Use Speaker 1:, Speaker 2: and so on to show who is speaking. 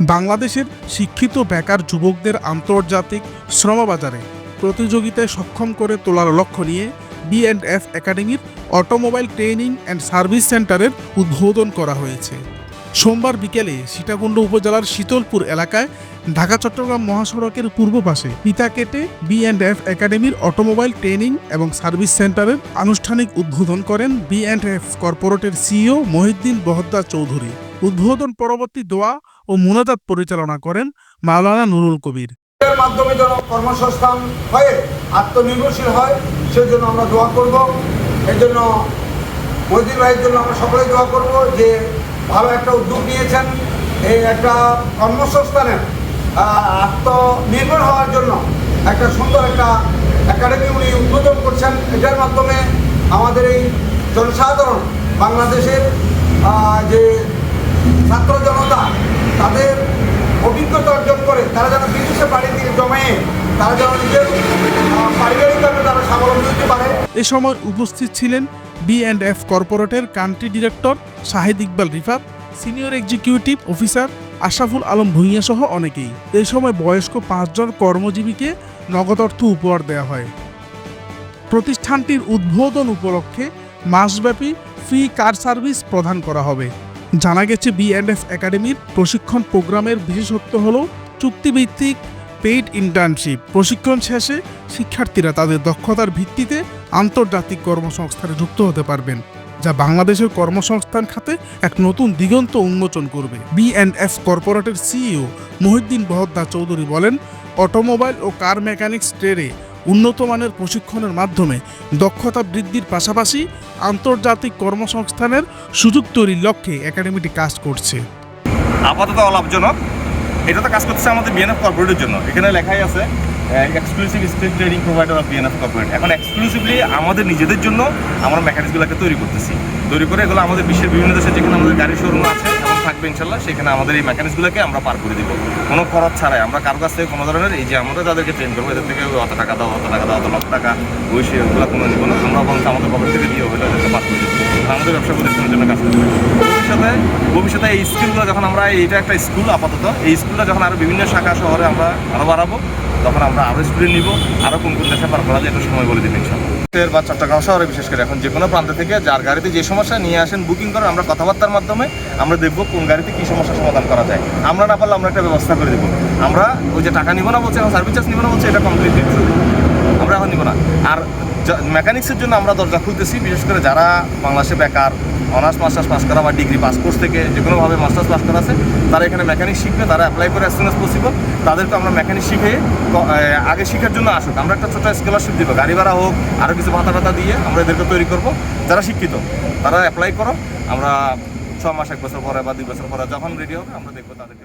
Speaker 1: বাংলাদেশের শিক্ষিত বেকার যুবকদের আন্তর্জাতিক শ্রমবাজারে প্রতিযোগিতায় সক্ষম করে তোলার লক্ষ্য নিয়ে বিএন্ডএফ একাডেমির অটোমোবাইল ট্রেনিং অ্যান্ড সার্ভিস সেন্টারের উদ্বোধন করা হয়েছে। সোমবার বিকেলে সীতাকুণ্ড উপজেলার শীতলপুর এলাকায় ঢাকা চট্টগ্রাম মহাসড়কের পূর্ব পাশে পিতা কেটে বিএন্ডএফ একাডেমির অটোমোবাইল ট্রেনিং এবং সার্ভিস সেন্টারের আনুষ্ঠানিক উদ্বোধন করেন বিএন্ডএফ কর্পোরেটের সিইও মহিউদ্দিন বহদ্দার চৌধুরী। উদ্বোধন পরবর্তী দোয়া ও মুনাজাত পরিচালনা করেন মাওলানা নুরুল কবির।
Speaker 2: মাধ্যমে যেন কর্মসংস্থান হয়ে, আত্মনির্ভরশীল হয়, সেজন্য আমরা দোয়া করব। এর জন্য মহিদিন ভাইয়ের জন্য আমরা সকলে দোয়া করব যে ভালো একটা উদ্যোগ নিয়েছেন। এই একটা কর্মসংস্থানের আত্মনির্ভর হওয়ার জন্য একটা সুন্দর একটা একাডেমি উনি উদ্বোধন করছেন। এটার মাধ্যমে আমাদের এই জনসাধারণ, বাংলাদেশের যে ছাত্র জনতা তাদের অভিজ্ঞতা অর্জন করে, তারা যেন বিদেশে বাড়ি থেকে জমায়ে তারা যেন নিজের পারিবারিকভাবে তারা স্বাবলম্বী হতে পারে।
Speaker 1: এ সময় উপস্থিত ছিলেন B and F কর্পোরেটের country director Shahid Iqbal Rifat, senior executive officer Ashraful Alam Bhuiyan সহ অনেকেই। এই সময় বয়স্ক পাঁচজন কর্মজীবীকে নগদ অর্থ উপহার দেওয়া হয়। প্রতিষ্ঠানটির উদ্বোধন উপলক্ষে মাসব্যাপী ফ্রি কার সার্ভিস প্রদান করা হবে। জানা গেছে বিএন্ডএফ একাডেমির প্রশিক্ষণ প্রোগ্রামের বিশেষত্ব হল চুক্তিভিত্তিক পেইড ইন্টার্নশিপ। প্রশিক্ষণ শেষে শিক্ষার্থীরা তাদের দক্ষতার ভিত্তিতে আন্তর্জাতিক কর্মসংস্থানে যুক্ত হতে পারবেন, যা বাংলাদেশের কর্মসংস্থান খাতে এক নতুন দিগন্ত উন্মোচন করবে। বিএনএফ কর্পোরেটের সিইও মহিউদ্দিন বহদ্দা চৌধুরী বলেন, অটোমোবাইল ও কার মেকানিক্স ট্রেডে উন্নত মানের প্রশিক্ষণের মাধ্যমে দক্ষতা বৃদ্ধির পাশাপাশি আন্তর্জাতিক কর্মসংস্থানের সুযোগ তৈরির লক্ষ্যে একাডেমিটি কাজ করছে।
Speaker 3: আপাতত অলাভজনক। এটা তো কাজ করছে আমাদের বিএনএফ কর্পোরেটের জন্য। এখানে লেখাই আছে exclusive state trading provider of BNF corporate এখন এক্সক্লুসিভলি আমাদের নিজেদের জন্য আমরা মেকানিক্সগুলোকে তৈরি করতেছি। তৈরি করে এগুলো আমাদের বিশ্বের বিভিন্ন দেশে যেখানে আমাদের গাড়ি শোরুম আছে এবং থাকবে ইনশাল্লাহ, সেখানে আমাদের এই মেকানিক্সগুলোকে আমরা পার করে দিব। কোনো খরচ ছাড়াই। আমরা কারও কাছ থেকে কোনো ধরনের এই যে আমরা যাদেরকে ট্রেন করব, এদের থেকে অত টাকা দাও, অত টাকা দাও, অত লক্ষ টাকা ওই সে ওগুলো কোনো নিব না। আমরা বলতে আমাদের পকেট থেকে দিয়ে হলে পার করে দিব। আমাদের ব্যবসা প্রতিষ্ঠানের জন্য কাজ করতে ভবিষ্যতে ভবিষ্যতে এই স্কিলগুলো যখন আমরা এটা একটা স্কুল আপাতত। এই স্কুলটা যখন আরও বিভিন্ন শাখা শহরে আমরা আরও বাড়াবো, তখন আমরা আরও স্টুডেন্ট নিব আরও কোন কোন দেশে পার করা যায় এটা সময় বলে দিন ইনশাল্লাহ বা চট্টগ্রাম শহরে বিশেষ করে এখন যে কোনো প্রান্ত থেকে যার গাড়িতে যে সমস্যা নিয়ে আসেন বুকিং করেন, আমরা কথাবার্তার মাধ্যমে আমরা দেখব কোন গাড়িতে কী সমস্যার সমাধান করা যায়। আমরা না পারলে আমরা একটা ব্যবস্থা করে দেবো। আমরা ওই যে টাকা নিব না বলছে, এখন সার্ভিস চার্জ নিব না বলছে, এটা কমপ্লিটলি আমরা এখন নিব না। আর মেকানিক্সের জন্য আমরা দরজা খুলতেছি, বিশেষ করে যারা বাংলাদেশে বেকার অনার্স মাস্টার্স পাস করা বা ডিগ্রি পাস কোর্স থেকে যে কোনোভাবে মাস্টার্স পাস করা আছে, তারা এখানে মেকানিক শিখবে, তারা অ্যাপ্লাই করে অ্যাজ পসিবল তাদেরকে আমরা মেকানিক শিখে আগে শেখার জন্য আসুক। আমরা একটা ছোটো স্কলারশিপ দিব, গাড়ি ভাড়া হোক আরও কিছু ভাতা ভাতা দিয়ে আমরা এদেরকে তৈরি করব। যারা শিক্ষিত, তারা অ্যাপ্লাই করো। আমরা ছ মাস, এক বছর পরে বা দুই বছর পরে যখন রেডি হবে, আমরা দেখব তাদেরকে